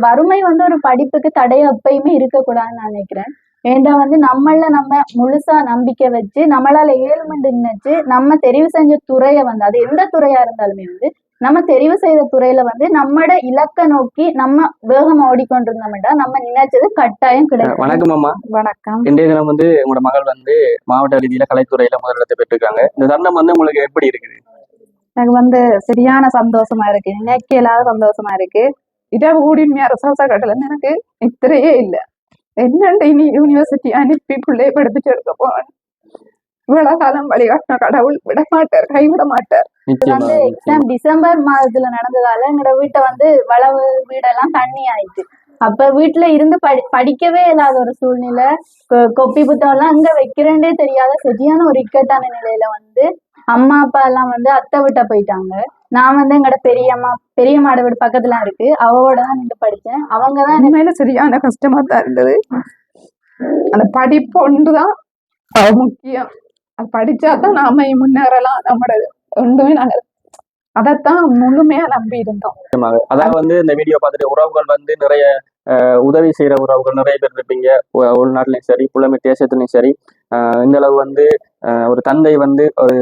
வறுமை வந்து ஒரு படிப்புக்கு தடை எப்பயுமே இருக்கக்கூடாதுன்னு நான் நினைக்கிறேன். ஏன்டா வந்து நம்மள நம்ம முழுசா நம்பிக்கை வச்சு நம்மளால ஏழ்மண்டு நினைச்சு நம்ம தெரிவு செஞ்ச துறையை வந்து அது எந்த துறையா இருந்தாலுமே வந்து நம்ம தெரிவு செய்த துறையில வந்து நம்மட இலக்க நோக்கி நம்ம வேகமா ஓடிக்கொண்டிருந்தோம்டா நம்ம நினைச்சது கட்டாயம் கிடைக்கும் வணக்கம் அம்மா வணக்கம். இன்றைய தினம் வந்து உங்களோட மகள் வந்து மாவட்ட ரீதியில கலைத்துறையில முதலிடத்தை பெற்றிருக்காங்க. இந்த தருணம் வந்து உங்களுக்கு எப்படி இருக்குது? எனக்கு வந்து சரியான சந்தோஷமா இருக்கு. நினைக்க இல்லாத சந்தோஷமா இருக்கு. அரசாச கட்டல எனக்கு நித்திரையே இல்ல என்னண்டு இனி யூனிவர்சிட்டி அனுப்பி பிள்ளைய படிப்பிச்சு எடுக்க போவேன் இவ்வளவு காலம் வழிகாட்டின கடவுள் விட மாட்டார் கைவிட மாட்டார் வந்து எக்ஸாம் டிசம்பர் மாதத்துல நடந்ததால எங்களோட வீட்டை வந்து வளவு வீடெல்லாம் தண்ணி ஆயிட்டு அப்ப வீட்டுல இருந்து படி படிக்கவே இல்லாத ஒரு சூழ்நிலை கொப்பி புத்தகம் எல்லாம் அங்க வைக்கிறேன்டே தெரியாத சரியான ஒரு இக்கட்டான நிலையில வந்து அம்மா அப்பா எல்லாம் வந்து அத்தை விட்ட போயிட்டாங்க நான் வந்து எங்களோட பெரியம்மா பெரியம்மாட வீடு பக்கத்துல இருக்கு. அவவோட தான் நின்று படிச்சேன். அவங்கதான் எனக்கு உண்மையில சரியான கஷ்டமா தான் இருந்தது. அந்த படிப்பு ஒன்றுதான் அஹ் முக்கியம். அது படிச்சாதான் நாம முன்னேறலாம். நம்மளோட ஒன்றுமே நாங்க அதைத்தான் முழுமையா நம்பி இருந்தோம். அதாவது வந்து இந்த வீடியோ பார்த்துட்டு உறவுகள் வந்து நிறைய உதவி செய்யற உறவுகள் நிறைய பேர் இருப்பீங்க. உள்நாட்டிலையும் சரி புலமை தேசத்துலையும் சரி. இந்த அளவு வந்து ஒரு தந்தை வந்து ஒரு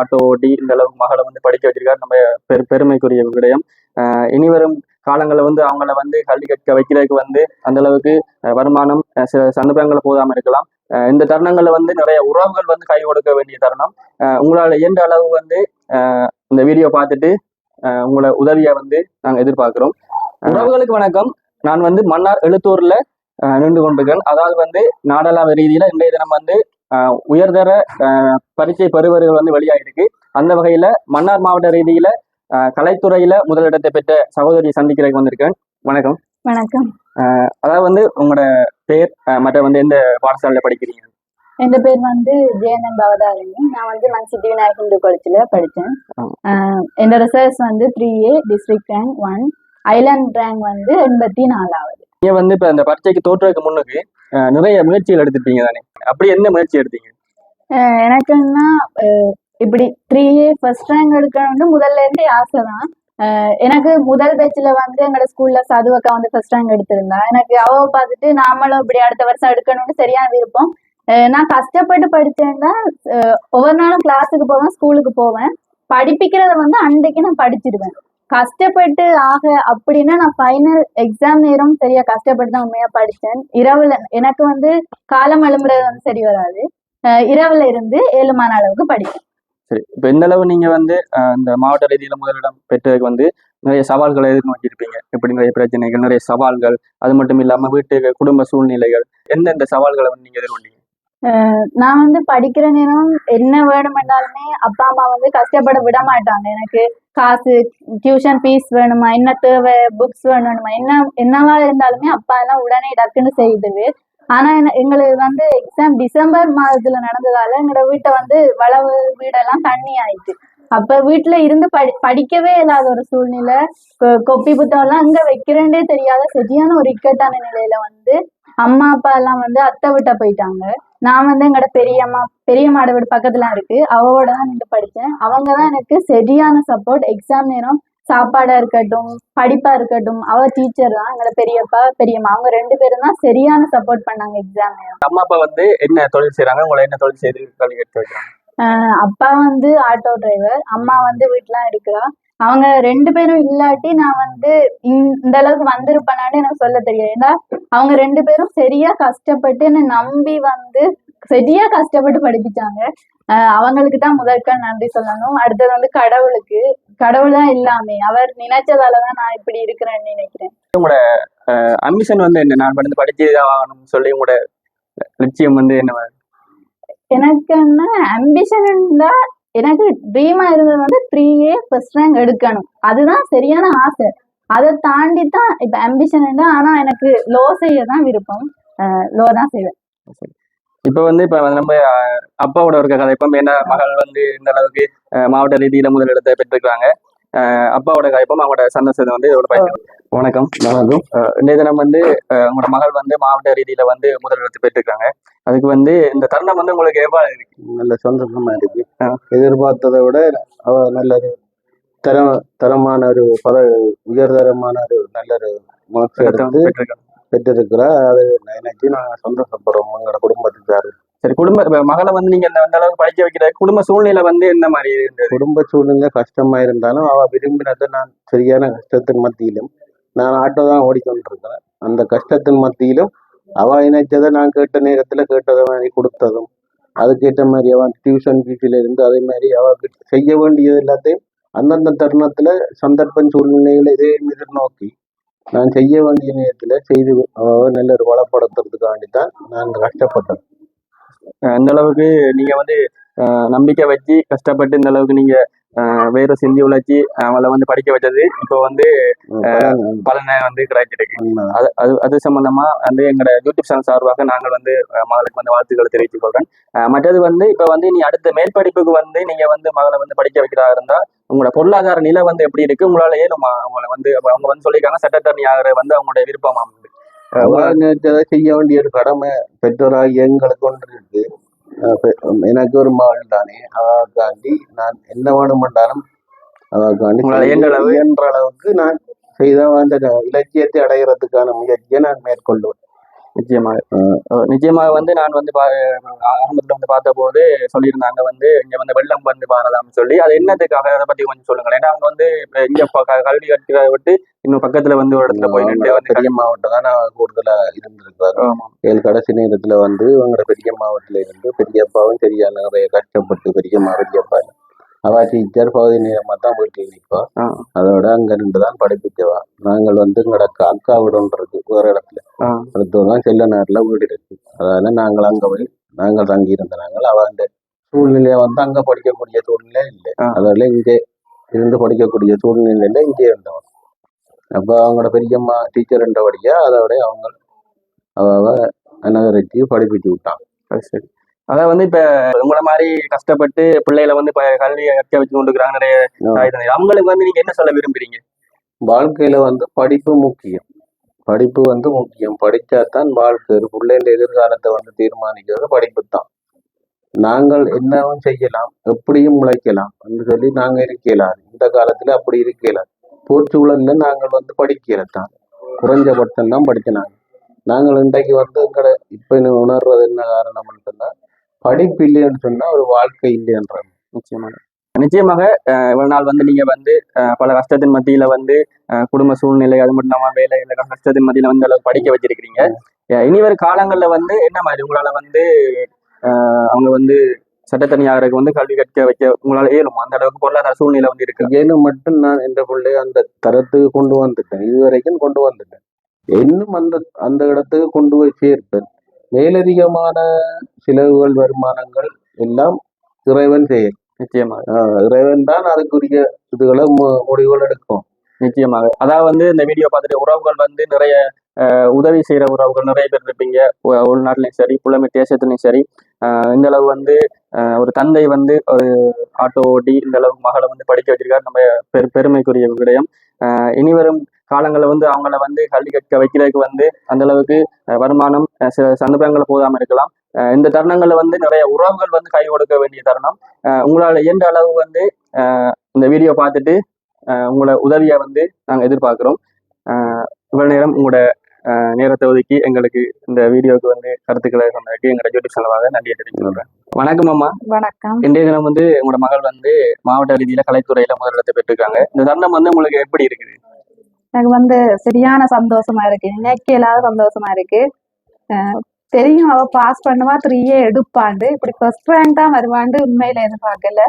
ஆட்டோ ஓட்டி இந்த அளவு மகளை வந்து படிக்க வச்சிருக்காரு. நம்ம பெரு பெருமைக்குரிய விடயம். இனிவரும் இனி வரும் காலங்களில் வந்து அவங்கள வந்து கல்வி கற்க வைக்கிறதுக்கு வந்து அந்த அளவுக்கு வருமானம் சில சந்தர்ப்பங்களை போதாமல் இருக்கலாம். இந்த தருணங்களில் வந்து நிறைய உறவுகள் வந்து கை கொடுக்க வேண்டிய தருணம். உங்களால் உங்களால இயன்ற அளவு வந்து இந்த வீடியோ பார்த்துட்டு உங்களை உங்களோட உதவியை வந்து நாங்கள் எதிர்பார்க்குறோம். உறவுகளுக்கு வணக்கம். நான் வந்து மன்னார் எழுத்தூர்ல நின்று கொண்டிருக்கேன். அதாவது வந்து நாடளாவ ரீதியில இன்றைய தினம் வந்து உயர்தர பரீட்சை பெறுவர்கள் வந்து வெளியாயிருக்கு. அந்த வகையில மன்னார் மாவட்ட ரீதியில கலைத்துறையில முதலிடத்தை பெற்ற சகோதரி சந்திக்கிறதுக்கு வந்திருக்கேன். வணக்கம். வணக்கம். அதாவது வந்து உங்களோட பேர் மற்ற வந்து எந்த பாடசாலையில படிக்கிறீங்க? என் பேர் வந்து ஜேஎன்எம் பவதாரணி. நான் வந்து மன் சித்தி விநாயக் இந்து காலேஜ்ல படித்தேன் ஆ. என் ரிசர்ச் வந்து three A district rank one island rank வந்து எண்பத்தி நாலாவது. நீங்க வந்து இப்ப அந்த பரீட்சைக்கு தோற்றுவதற்கு முன்னுக்கு நிறைய முயற்சிகள் எடுத்துட்டீங்க தானே? அப்படி என்ன முயற்சி எடுத்தீங்க? எனக்குன்னா இப்படி த்ரீ ஏ ஃபர்ஸ்ட் ரேங்க் எடுக்கணும்னு முதல்ல இருந்தே ஆசை தான். எனக்கு முதல் பேச்சில் வந்து எங்களோட ஸ்கூல்ல சதுவக்கா வந்து ஃபர்ஸ்ட் ரேங்க் எடுத்திருந்தா. எனக்கு அவ பார்த்துட்டு நாமளும் இப்படி அடுத்த வருஷம் எடுக்கணும்னு சரியான விருப்பம். நான் கஷ்டப்பட்டு படிச்சேன்னா ஒவ்வொரு நாளும் கிளாஸுக்கு போவேன் ஸ்கூலுக்கு போவேன். படிப்பிக்கிறத வந்து அன்றைக்கு நான் படிச்சிருவேன். கஷ்டப்பட்டு ஆக அப்படின்னா நான் ஃபைனல் எக்ஸாம் நேரம் சரியா கஷ்டப்பட்டு தான் உண்மையா படித்தேன் இரவுல எனக்கு வந்து காலம் எழும்புறது வந்து சரி வராது. இரவுல இருந்து ஏழு அளவுக்கு படிப்பேன். சரி இப்ப இந்த அளவு நீங்க வந்து இந்த மாவட்ட ரீதியில முதலிடம் பெற்றதுக்கு வந்து நிறைய சவால்களை எதிர்நோக்கியிருப்பீங்க. இப்படி நிறைய பிரச்சனைகள் நிறைய சவால்கள் அது மட்டும் இல்லாம வீட்டு குடும்ப சூழ்நிலைகள் எந்தெந்த சவால்களை வந்து நீங்க எதிர்கொண்டீங்க? நான் வந்து படிக்கிற நேரம் என்ன வேணுமென்றாலுமே அப்பா அம்மா வந்து கஷ்டப்பட விட மாட்டாங்க. எனக்கு காசு டியூஷன் ஃபீஸ் வேணுமா என்ன தேவை புக்ஸ் வேணுமா என்ன என்னவா இருந்தாலுமே அப்பா எல்லாம் உடனே டக்குன்னு செய்துது ஆனா என்ன- எங்களுக்கு வந்து எக்ஸாம் டிசம்பர் மாதத்துல நடந்ததால எங்களோட வீட்டை வந்து வளவு வீடெல்லாம் தண்ணி ஆயிட்டு. அப்ப வீட்டுல இருந்து படி படிக்கவே இல்லாத ஒரு சூழ்நிலை. கொ- கொப்பி புத்தகம் எல்லாம் அங்க வைக்கிறேன்டே தெரியாத சரியான ஒரு இக்கட்டான நிலையில வந்து அம்மா அப்பா எல்லாம் வந்து அத்தை விட்ட போயிட்டாங்க. நான் வந்து எங்களோட பெரியம்மா பெரியம்மாட வீடு பக்கத்துல இருக்கு. அவவோட தான் நின்று படிச்சேன். அவங்க தான் எனக்கு சரியான சப்போர்ட் எக்ஸாம் நேரம் சாப்பாடா இருக்கட்டும் படிப்பா இருக்கட்டும் அவ டீச்சர் தான் எங்களோட பெரியப்பா பெரியம்மா. அவங்க ரெண்டு பேரும் தான் சரியான சப்போர்ட் பண்ணாங்க எக்ஸாம் நேரம். அம்மா அப்பா வந்து என்ன தொழில் செய்றாங்க? உங்களை என்ன தொழில் செய்து கல்வி வைக்கிறாங்க? அப்பா வந்து ஆட்டோ டிரைவர் அம்மா வந்து வீட்டுல இருக்கிறா அவங்க ரெண்டு பேரும் இல்லாட்டி நான் வந்து இந்த அளவுக்கு வந்திருப்பேனான்னு எனக்கு சொல்ல தெரியாது. ஏன்னா அவங்க ரெண்டு பேரும் சரியா கஷ்டப்பட்டு என்னை நம்பி வந்து சரியா கஷ்டப்பட்டு படிப்பிச்சாங்க. அவங்களுக்கு தான் முதற்கண் நன்றி சொல்லணும். அடுத்தது வந்து கடவுளுக்கு கடவுள் தான் இல்லாமே. அவர் நினைச்சதாலதான் நான் இப்படி இருக்கிறேன்னு நினைக்கிறேன். அம்பிஷன் வந்து என்ன? நான் வந்து படிச்சு ஆகணும்னு சொல்லி உங்களோட லட்சியம் வந்து என்ன எனக்கு என்ன அம்பிஷன் இருந்தா எனக்கு ட்ரீமா இருந்தது வந்து த்ரீ ஏ ஃபர்ஸ்ட் ரேங்க் எடுக்கணும். அதுதான் சரியான ஆசை. அதை தாண்டி தான் இப்ப அம்பிஷன் இருந்தா ஆனா எனக்கு லோ செய்ய தான் விருப்பம் லோ தான் செய்வேன். இப்ப வந்து இப்ப நம்ம அப்பாவோட இருக்க கதை. இப்ப என்ன மகள் வந்து இந்த அளவுக்கு மாவட்ட ரீதியில முதலிடத்தை பெற்றிருக்காங்க. அப்பாவோட கதைப்பம் அவங்களோட சந்தோஷத்தை வந்து இதோட பயன் வணக்கம். வணக்கம். இன்றைய தினம் வந்து உங்களோட மகள் வந்து மாவட்ட ரீதியில வந்து முதலிடத்தை பெற்றிருக்காங்க. அதுக்கு வந்து இந்த தருணம் வந்து உங்களுக்கு எவ்வாறு இருக்கு? நல்ல சந்தோஷமா இருக்கு. எதிர்பார்த்ததை விட அவ நல்ல ஒரு தரம் தரமான ஒரு பல உயர்தரமான ஒரு நல்ல ஒரு மார்க்ஸ் எடுத்து பெற்றிருக்கிறா. அது நினைச்சு நான் சந்தோஷப்படுறோம். எங்களோட குடும்பத்துக்காரு சரி குடும்ப மகளை வந்து நீங்க அந்த அளவுக்கு படிக்க வைக்கிற குடும்ப சூழ்நிலை வந்து என்ன மாதிரி குடும்ப சூழ்நிலை கஷ்டமா இருந்தாலும் அவ விரும்பினதை நான் சரியான கஷ்டத்தின் மத்தியிலும் நான் ஆட்டோ தான் ஓடிக்கொண்டிருக்கிறேன். அந்த கஷ்டத்தின் மத்தியிலும் அவள் இணைச்சதை நான் கேட்ட நேரத்தில் கேட்டதை மாதிரி கொடுத்ததும் அதுக்கேற்ற மாதிரி அவன் டியூஷன் ஃபீஸில் இருந்து அதே மாதிரி அவள் செய்ய வேண்டியது எல்லாத்தையும் அந்தந்த தருணத்தில் சந்தர்ப்பம் சூழ்நிலைகளை இதே எதிர்நோக்கி நான் செய்ய வேண்டிய நேரத்தில் செய்து அவள் நல்ல ஒரு வளப்படுத்துறதுக்காண்டி தான் நான் கஷ்டப்பட்டேன். அந்த அளவுக்கு நீங்கள் வந்து நம்பிக்கை வச்சு கஷ்டப்பட்டு இந்த அளவுக்கு நீங்கள் வேற சிந்தி உழைச்சி அவளை வந்து படிக்க வச்சது. இப்போ வந்து பலன் வந்து கிடைச்சிருக்கு. அது அது சம்பந்தமா வந்து எங்களோட யூடியூப் சேனல் சார்பாக நாங்கள் வந்து மகளுக்கு வந்து வாழ்த்துக்களை தெரிவித்துக் கொள்றேன். மற்றது வந்து இப்ப வந்து நீ அடுத்த மேல் படிப்புக்கு வந்து நீங்க வந்து மகளை வந்து படிக்க வைக்கிறதா இருந்தா உங்களோட பொருளாதார நிலை வந்து எப்படி இருக்கு? உங்களால ஏனுமா அவங்களை வந்து அவங்க வந்து சொல்லியிருக்காங்க சட்டத்தரணி ஆகிற வந்து அவங்களுடைய விருப்பமா செய்ய வேண்டிய ஒரு கடமை பெற்றோராகி எங்களுக்கு ஒன்று இருக்கு. எனக்கு ஒரு மகள் தானே. அவக்காண்டி நான் என்ன வேணுமென்றாலும் அளவு- இயன்ற அளவுக்கு நான் செய்த அந்த இலட்சியத்தை அடைகிறதுக்கான முயற்சியை நான் மேற்கொள்வேன். நிச்சயமாக. நிச்சயமாக வந்து நான் வந்து ஆரம்பத்துல வந்து பார்த்த போது சொல்லியிருந்தாங்க வந்து இங்க வந்து வெள்ளம் வந்து பாரலாம்னு சொல்லி. அது என்னத்துக்காக? அதை பத்தி கொஞ்சம் சொல்லுங்களேன். ஏன்னா அவங்க வந்து இங்க கல்வி கற்கிறத விட்டு இன்னும் பக்கத்துல வந்து ஒரு இடத்துல போய் நின்று வந்து பெரிய மாவட்டம் தான் நான் கூடுதலா இருந்திருக்காரு. ஏழு கடைசி நேரத்துல வந்து இவங்களோட பெரிய மாவட்டத்துல இருந்து பெரியப்பாவும் சரியா நிறைய கஷ்டப்பட்டு பெரியம்மா பெரியப்பா அவ டீச்சர் பகுதி நேரமா தான் வீட்டில் நிற்பா ஆ. அதோட அங்க நின்று தான் படிப்பிக்கவா நாங்கள் வந்து எங்களோட அக்கா அக்கா வீடு ஒன்று இருக்கு வேற இடத்துல. அடுத்ததான் செல்ல நேரில் வீடு இருக்கு. அதனால நாங்கள் அங்க போய் நாங்கள் தங்கி இருந்த நாங்கள் அவ அந்த சூழ்நிலையை வந்து அங்க படிக்கக்கூடிய சூழ்நிலை இல்லை. அதனால இங்கே இருந்து படிக்கக்கூடிய சூழ்நிலையில இங்கே இருந்தவன் அப்ப அவங்களோட பெரியம்மா டீச்சர் என்றபடியா அதோட அவங்க அவ அனகரிச்சு படிப்பிச்சு விட்டான் சரி. அதான் வந்து இப்ப உங்களை மாதிரி கஷ்டப்பட்டு பிள்ளைகளை வந்து இப்ப கல்வியை கற்க வச்சு கொண்டுக்கிறாங்க நிறைய அவங்களுக்கு வந்து நீங்க என்ன சொல்ல விரும்புறீங்க? வாழ்க்கையில வந்து படிப்பு முக்கியம். படிப்பு வந்து முக்கியம். படிச்சாதான் வாழ்க்கை ஒரு பிள்ளைன்ற எதிர்காலத்தை வந்து தீர்மானிக்கிறது படிப்பு தான் நாங்கள் என்னவும் செய்யலாம் எப்படியும் உழைக்கலாம் என்று சொல்லி நாங்க இருக்கலாம் இந்த காலத்துல அப்படி இருக்கலாம் போர்ச்சூழல்ல நாங்கள் வந்து படிக்கல தான் குறைஞ்சபட்சம் தான் படிச்சினாங்க. நாங்கள் இன்றைக்கு வந்து எங்களை இப்ப உணர்றது என்ன காரணம்னு சொன்னா படிப்பு இல்லைன்னு சொன்னா ஒரு வாழ்க்கை இல்லைன்ற நிச்சயமாக. நிச்சயமாக இவ்வளவு நாள் வந்து நீங்க வந்து பல கஷ்டத்தின் மத்தியில வந்து குடும்ப சூழ்நிலை அது மட்டும் இல்லாம வேலை இல்லை கஷ்டத்தின் மத்தியில வந்து அளவு படிக்க வச்சிருக்கிறீங்க. இனி வரும் காலங்கள்ல வந்து என்ன மாதிரி உங்களால வந்து அவங்க வந்து சட்டத்தனி ஆகிறதுக்கு வந்து கல்வி கற்க வைக்க உங்களால இயலும்? அந்த அளவுக்கு பொருளாதார சூழ்நிலை வந்து இருக்கு. ஏன்னு மட்டும் நான் எந்த பிள்ளைய அந்த தரத்துக்கு கொண்டு வந்துட்டேன். இதுவரைக்கும் கொண்டு வந்துட்டேன். இன்னும் அந்த அந்த இடத்துக்கு கொண்டு போய் சேர்ப்பேன். மேலதிகமான செலவுகள் வருமானங்கள் எல்லாம் இறைவன் செயல் நிச்சயமாக. இறைவன் தான் அதுக்குரிய இதுகளை முடிவுகள் எடுக்கும். நிச்சயமாக. அதாவது வந்து இந்த வீடியோ பார்த்துட்டு உறவுகள் வந்து நிறைய உதவி செய்யற உறவுகள் நிறைய பேர் இருப்பீங்க. உள்நாட்டிலையும் சரி புலமை தேசத்துலையும் சரி. இந்த அளவு வந்து ஒரு தந்தை வந்து ஒரு ஆட்டோ ஓட்டி இந்த அளவு மகளை வந்து படிக்க வச்சிருக்காரு. நம்ம பெரு பெருமைக்குரிய விடயம். அஹ், இனி வரும் காலங்களில் வந்து அவங்கள வந்து கல்வி கற்க வைக்கிறதுக்கு வந்து அந்த அளவுக்கு வருமானம் சில சந்தர்ப்பங்கள் போதாம இருக்கலாம். இந்த தருணங்கள்ல வந்து நிறைய உறவுகள் வந்து கை கொடுக்க வேண்டிய தருணம். உங்களால இயன்ற அளவு வந்து இந்த வீடியோ பார்த்துட்டு அஹ், உங்களோட உதவியை வந்து நாங்கள் எதிர்பார்க்குறோம். இவ்வளவு நேரம் உங்களோட நேரத்தை ஒதுக்கி எங்களுக்கு இந்த வீடியோவுக்கு வந்து கருத்துக்களை சொன்னதுக்கு எங்களோட யூடியூப் செலவாக நன்றியை தெரிவிச்சுக்கிறேன் வணக்கம் அம்மா. வணக்கம். இன்றைய தினம் வந்து உங்களோட மகள் வந்து மாவட்ட ரீதியில கலைத்துறையில முதலிடத்தை பெற்றிருக்காங்க. இந்த தருணம் வந்து உங்களுக்கு எப்படி இருக்குது? எனக்கு வந்து சரியான சந்தோஷமா இருக்கு. நினைக்க இல்லாத சந்தோஷமா இருக்கு. தெரியும் அவ பாஸ் பண்ணுவா த்ரீயே எடுப்பாண்டு. இப்படி ஃபர்ஸ்ட் ரேங்க் தான் வருவாண்டு. உண்மையில எதிர்பார்க்கல.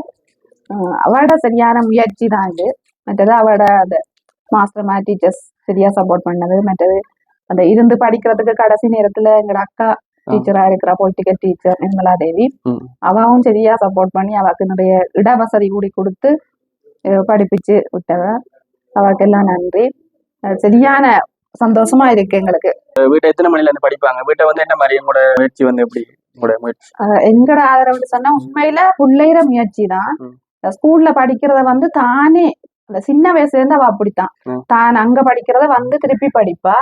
அவட சரியான முயற்சி தான் இது. மற்றது அவட அந்த மாஸ்டர் மா டீச்சர்ஸ் சரியா சப்போர்ட் பண்ணது. மற்றது அந்த இருந்து படிக்கிறதுக்கு கடைசி நேரத்துல எங்களோட அக்கா டீச்சரா இருக்கிற பொலிட்டிக்கல் டீச்சர் நிர்மலா தேவி. அவவும் சரியா சப்போர்ட் பண்ணி அவக்கு நிறைய இடவசதி கூடி கொடுத்து படிப்பிச்சு விட்டவ. அவக்கு எல்லாம் நன்றி. சரியான சந்தோஷமா இருக்கு எங்களுக்கு. வீட்டை எத்தனை மணில இருந்து படிப்பாங்க? வீட்டை வந்து என்ன மாதிரி உங்களோட முயற்சி வந்து எப்படி உங்களோட முயற்சி? அஹ் எங்கட ஆதரவுன்னு சொன்னா உண்மையில பிள்ளைகிற முயற்சி தான். ஸ்கூல்ல படிக்கிறத வந்து தானே அந்த சின்ன வயசுல இருந்து அவ அப்படித்தான். தான் அங்க படிக்கிறத வந்து திருப்பி படிப்பா.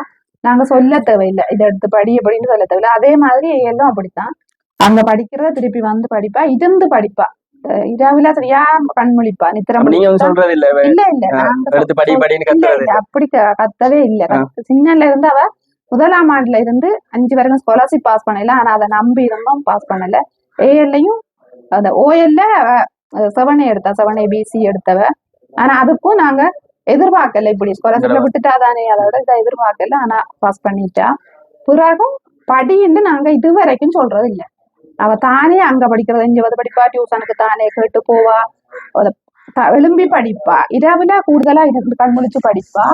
நாங்க சொல்ல தேவையில்லை. இதை எடுத்து படி அப்படின்னு சொல்ல தேவையில்லை. அதே மாதிரி எல்லாம் அப்படித்தான். அங்க படிக்கிறத திருப்பி வந்து படிப்பா. இருந்து படிப்பா. இரவுல சரியா கண் முழிப்பா நித்திரம் நீங்க சொல்றது இல்ல இல்ல. இல்ல. அப்படி கத்தவே இல்ல. சின்னல இருந்து அவ முதலாம் ஆண்டுல இருந்து அஞ்சு வரைக்கும் ஸ்காலர்ஷிப் பாஸ் பண்ணல. ஆனா அதை நம்பி இருந்தோம் பாஸ் பண்ணல. ஏஎல்லையும் அந்த ஓஎல்ல செவன் எடுத்தா செவன் ஏபிசி எடுத்தவ. ஆனா அதுக்கும் நாங்க எதிர்பார்க்கல. இப்படி ஸ்காலர்ஷிப்ல விட்டுட்டா தானே அதோட இதை எதிர்பார்க்கல. ஆனா பாஸ் பண்ணிட்டா. பிறகும் படின்னு நாங்க இது வரைக்கும் சொல்றது இல்ல அவ தானே அங்க படிக்கிறது இங்க வந்து படிப்பா டியூஷனுக்கு தானே கேட்டு போவா எழும்பி படிப்பா இரவுல கூடுதலா இருந்து கண் முழிச்சு படிப்பா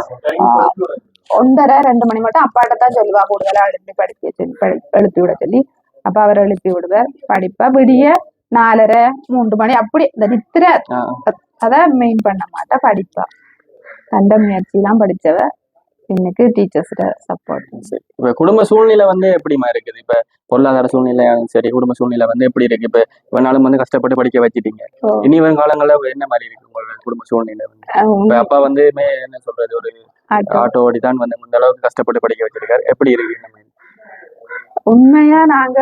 ஒன்றரை ரெண்டு மணி மட்டும் அப்பாட்ட தான் சொல்லுவா கூடுதலா எழுப்பி படிக்க எழுப்பி விட சொல்லி அப்ப அவர் எழுப்பி விடுவார் படிப்பா விடிய நாலரை மூன்று மணி அப்படி இந்த நித்திர ஆ. அத மெயின் பண்ண மாட்டா படிப்பா கண்ட முயற்சிலாம் படிச்சவ இன்னைக்கு டீச்சர்ஸ்ட சப்போர்ட் சரி. இப்ப குடும்ப சூழ்நிலை வந்து எப்படிமா இருக்குது? இப்ப பொருளாதார சூழ்நிலையாலும் சரி குடும்ப சூழ்நிலை வந்து எப்படி இருக்கு? இப்ப இவனாலும் வந்து கஷ்டப்பட்டு படிக்க வச்சிட்டீங்க. இனி வரும் காலங்கள்ல என்ன மாதிரி இருக்கு உங்களோட குடும்ப சூழ்நிலை வந்து? இப்ப அப்பா வந்து என்ன சொல்றது ஒரு ஆட்டோ. ஓடி தான் வந்து இந்த அளவுக்கு கஷ்டப்பட்டு படிக்க வச்சிருக்காரு. எப்படி இருக்கு இந்த மாதிரி? உண்மையா நாங்க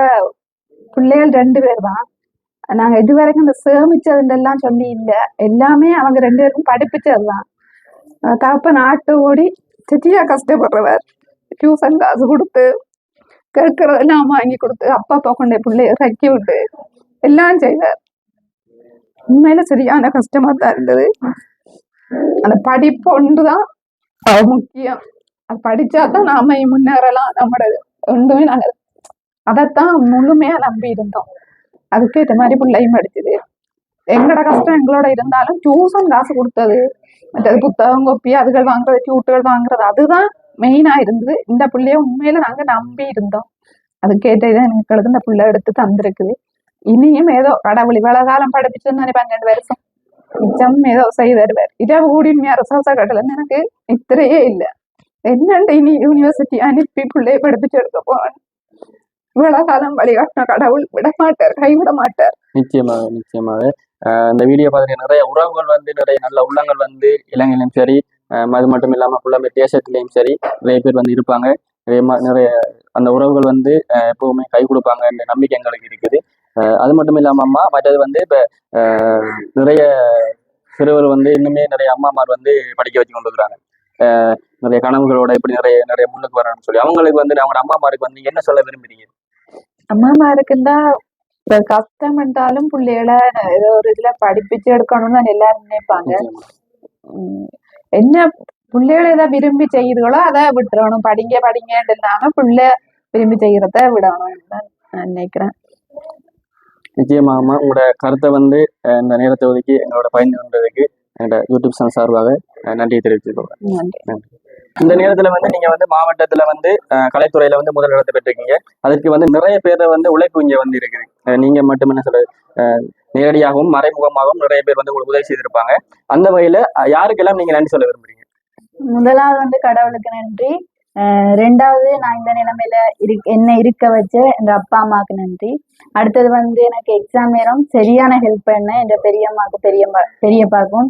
பிள்ளைகள் ரெண்டு பேர் தான் நாங்க இது வரைக்கும் இந்த சேமிச்சதுலாம் சொல்லி இல்ல. எல்லாமே அவங்க ரெண்டு பேருக்கும் படிப்பிச்சதுதான். தகப்பன் ஆட்டோ ஓடி செட்டியாக கஷ்டப்படுறவர் டியூஷன் காசு கொடுத்து கேட்கறதெல்லாம் வாங்கி கொடுத்து அப்பா அப்பா கொண்டே பிள்ளைய இறக்கி விட்டு எல்லாம் செய்வார். உண்மையில சரியான கஷ்டமா தான் இருந்தது. அந்த படிப்பு ஒன்றுதான் முக்கியம். அது படிச்சா தான் நாம முன்னேறலாம். நம்மளோட ஒன்றுமே நாங்கள் அதைத்தான் முழுமையா நம்பி இருந்தோம் அதுக்கேற்ற மாதிரி பிள்ளையும் படிச்சது. எங்களோட கஷ்டம் எங்களோட இருந்தாலும் டியூஷன் காசு கொடுத்தது. மற்றது புத்தகம் கொப்பி அதுகள் வாங்குறது டியூட்டுகள் வாங்குறது அதுதான் மெயினா இருந்தது. இந்த பிள்ளைய உண்மையில நாங்க நம்பி இருந்தோம். அது இதை எங்களுக்கு இந்த பிள்ளை எடுத்து தந்திருக்குது. இனியும் ஏதோ கடவுள் இவ்வளவு காலம் படிப்பிச்சிருந்தானே பன்னெண்டு வருஷம். மிச்சம் ஏதோ செய்து தருவார். இரவு கூடிய அரசாச கட்டலன்னு எனக்கு இத்திரையே இல்லை. என்னண்டு இனி யூனிவர்சிட்டி அனுப்பி பிள்ளைய படிப்பிச்சு எடுக்க போவான் இவ்வளவு காலம் வழிகாட்டின கடவுள் விட மாட்டார் கைவிட மாட்டார் நிச்சயமாக நிச்சயமாக. இந்த வீடியோ பார்த்துட்டு நிறைய உறவுகள் வந்து நிறைய நல்ல உள்ளங்கள் வந்து இளைஞர்களையும் சரி அது மட்டும் இல்லாமல் புள்ளமே தேசத்துலேயும் சரி நிறைய பேர் வந்து இருப்பாங்க. நிறைய நிறைய அந்த உறவுகள் வந்து எப்பவுமே கை கொடுப்பாங்க என்ற நம்பிக்கை எங்களுக்கு இருக்குது. அது மட்டும் இல்லாம அம்மா மற்றது வந்து இப்போ ஆஹ் நிறைய சிறுவர் வந்து இன்னுமே நிறைய அம்மாமார் வந்து படிக்க வச்சு கொண்டு இருக்கிறாங்க நிறைய கனவுகளோட இப்படி நிறைய நிறைய முன்னுக்கு வரணும்னு சொல்லி அவங்களுக்கு வந்து அவங்களோட அம்மாமாருக்கு வந்து என்ன சொல்ல விரும்புறீங்க? அம்மாமாருக்குன்னா கஷ்டம் என்றாலும் பிள்ளைகளை ஏதோ ஒரு இதுல படிப்பிச்சு எடுக்கணும்னு எல்லாரும் நினைப்பாங்க உம் என்ன பிள்ளைகளை எதை விரும்பி செய்யுதுகளோ அதை விட்டுறணும் படிங்க படிங்கன்னு இல்லாம பிள்ளை விரும்பி செய்யறத விடணும் தான் நான் நினைக்கிறேன் நிச்சயமாகமா உங்களோட கருத்தை வந்து இந்த நேரத்தை ஒதுக்கி எங்களோட பயந்து கொண்டதுக்கு எங்களோட யூடியூப் சேனல் சார்பாக நன்றியை தெரிவித்துக்கொள்கிறேன். நன்றி. இந்த நேரத்துல வந்து நீங்க வந்து மாவட்டத்துல வந்து கலைத்துறையில வந்து முதல் இடத்தை பெற்றிருக்கீங்க. அதற்கு வந்து நிறைய பேரை வந்து உழைப்பு இங்க வந்து இருக்குது. நீங்க மட்டும் என்ன சொல்றது? நேரடியாகவும் மறைமுகமாகவும் நிறைய பேர் வந்து உங்களுக்கு உதவி செய்திருப்பாங்க. அந்த வகையில யாருக்கெல்லாம் நீங்க நன்றி சொல்ல விரும்புறீங்க? முதலாவது வந்து கடவுளுக்கு நன்றி. ரெண்டாவது நான் இந்த நிலைமையில இரு என்ன இருக்க வச்ச எங்க அப்பா அம்மாவுக்கு நன்றி. அடுத்தது வந்து எனக்கு எக்ஸாம் நேரம் சரியான ஹெல்ப் பண்ண எங்க பெரியம்மாவுக்கு பெரியம்மா பெரியப்பாக்கும்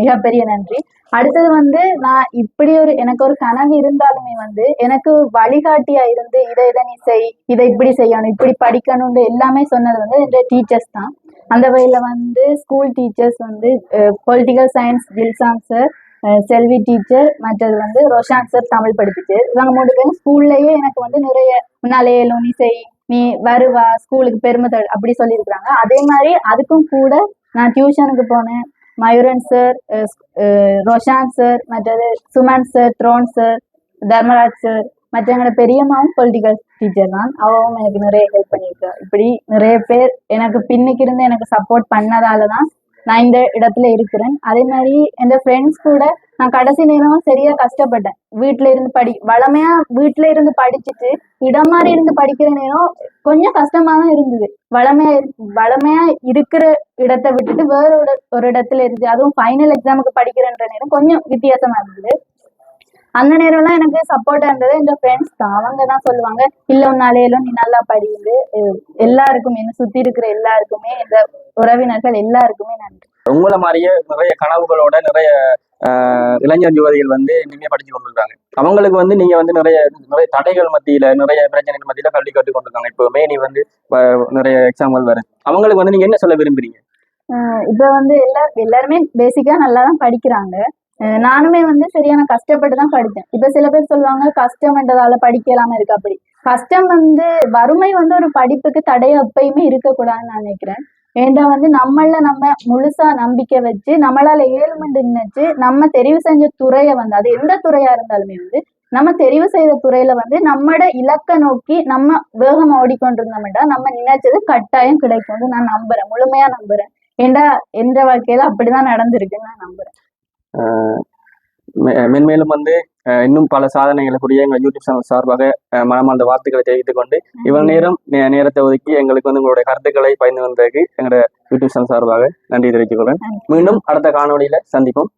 மிகப்பெரிய நன்றி. அடுத்தது வந்து நான் இப்படி ஒரு எனக்கு ஒரு கனவு இருந்தாலுமே வந்து எனக்கு வழிகாட்டியா இருந்து இதை இதை நீ செய் இதை இப்படி செய்யணும் இப்படி படிக்கணும்னு எல்லாமே சொன்னது வந்து இந்த டீச்சர்ஸ் தான். அந்த வகையில வந்து ஸ்கூல் டீச்சர்ஸ் வந்து political science Jilsam sir Selvi teacher மற்றது வந்து ரோஷான் சார் தமிழ் படிப்பிச்சர் இவங்க மூணு பேரும் ஸ்கூல்லயே எனக்கு வந்து நிறைய முன்னாலே நீ செய் நீ வருவா ஸ்கூலுக்கு பெருமை அப்படி சொல்லியிருக்கிறாங்க. அதே மாதிரி அதுக்கும் கூட நான் டியூஷனுக்கு போனேன். மயூரன் சார் ரோஷான் சார் மற்றது Suman sir Thron sir Dharmaraj sir மற்ற எங்களோட பெரியம்மாவும் பொலிட்டிக்கல் டீச்சர் தான். அவவும் எனக்கு நிறைய ஹெல்ப் பண்ணியிருக்கா. இப்படி நிறைய பேர் எனக்கு பின்னுக்கு இருந்து எனக்கு சப்போர்ட் பண்ணதால தான் நான் இந்த இடத்துல இருக்கிறேன். அதே மாதிரி என் ஃப்ரெண்ட்ஸ் கூட நான் கடைசி நேரம் சரியா கஷ்டப்பட்டேன். வீட்டுல இருந்து படி வளமையா வீட்டுல இருந்து படிச்சுட்டு இடம் மாதிரி இருந்து படிக்கிற நேரம் கொஞ்சம் கஷ்டமா தான் இருந்தது. வளமையா இரு- வளமையா இருக்கிற இடத்தை விட்டுட்டு வேற ஒரு ஒரு இடத்துல இருந்து அதுவும் ஃபைனல் எக்ஸாமுக்கு படிக்கிறன்ற நேரம் கொஞ்சம் வித்தியாசமா இருந்தது. அந்த நேரம்லாம் எனக்கு சப்போர்ட்டா இருந்தது. எங்க ஃப்ரெண்ட்ஸ் தான். அவங்க தான் சொல்லுவாங்க இல்ல உன்னாலேயும் நீ நல்லா படியுது அஹ் எல்லாருக்குமே என்ன சுத்தி இருக்கிற எல்லாருக்குமே இந்த உறவினர்கள் எல்லாருக்குமே நன்றி. உங்களை மாதிரியே நிறைய கனவுகளோட நிறைய இளைஞர் யுவதிகள் வந்து இனிமே படிச்சு கொண்டிருக்காங்க. அவங்களுக்கு வந்து நீங்க வந்து நிறைய நிறைய தடைகள் மத்தியில நிறைய பிரச்சனைகள் மத்தியில கல்வி கற்றுக் கொண்டிருக்காங்க. இப்போ மேனி வந்து நிறைய எக்ஸாம்பிள் வருது அவங்களுக்கு வந்து நீங்க என்ன சொல்ல விரும்புறீங்க? இப்ப வந்து எல்லா எல்லாருமே பேசிக்கா நல்லா தான் படிக்கிறாங்க. நானுமே வந்து சரியான கஷ்டப்பட்டு தான் படித்தேன். இப்ப சில பேர் சொல்லுவாங்க கஷ்டம்ன்றதால படிக்கலாம இருக்கு அப்படி. கஷ்டம் வந்து வறுமை வந்து ஒரு படிப்புக்கு தடைய எப்பயுமே இருக்கக்கூடாதுன்னு நான் நினைக்கிறேன். ஏன்டா வந்து நம்மள நம்ம முழுசா நம்பிக்கை வச்சு நம்மளால ஏழுமண்டு நினைச்சு நம்ம தெரிவு செஞ்ச துறையை வந்து அது எந்த துறையா இருந்தாலுமே வந்து நம்ம தெரிவு செய்த துறையில வந்து நம்மட இலக்க நோக்கி நம்ம வேகம் ஓடிக்கொண்டிருந்தோம்டா நம்ம நினைச்சது கட்டாயம் கிடைக்கும்னு நான் நம்புறேன். முழுமையா நம்புறேன். ஏண்டா எந்த வாழ்க்கையில அப்படிதான் நடந்திருக்குன்னு நான் நம்புறேன். மென்மேலும் வந்து இன்னும் பல சாதனைகளை புரிய எங்கள் யூடியூப் சேனல் சார்பாக மனமார்ந்த வாழ்த்துக்களை தெரிவித்துக் கொண்டு இவ்வளவு நேரம் நேரத்தை ஒதுக்கி எங்களுக்கு வந்து உங்களுடைய கருத்துக்களை பயந்து வந்ததற்கு எங்களோட யூடியூப் சேனல் சார்பாக நன்றி தெரிவித்துக் கொள்கிறேன். மீண்டும் அடுத்த காணொளியில சந்திப்போம்.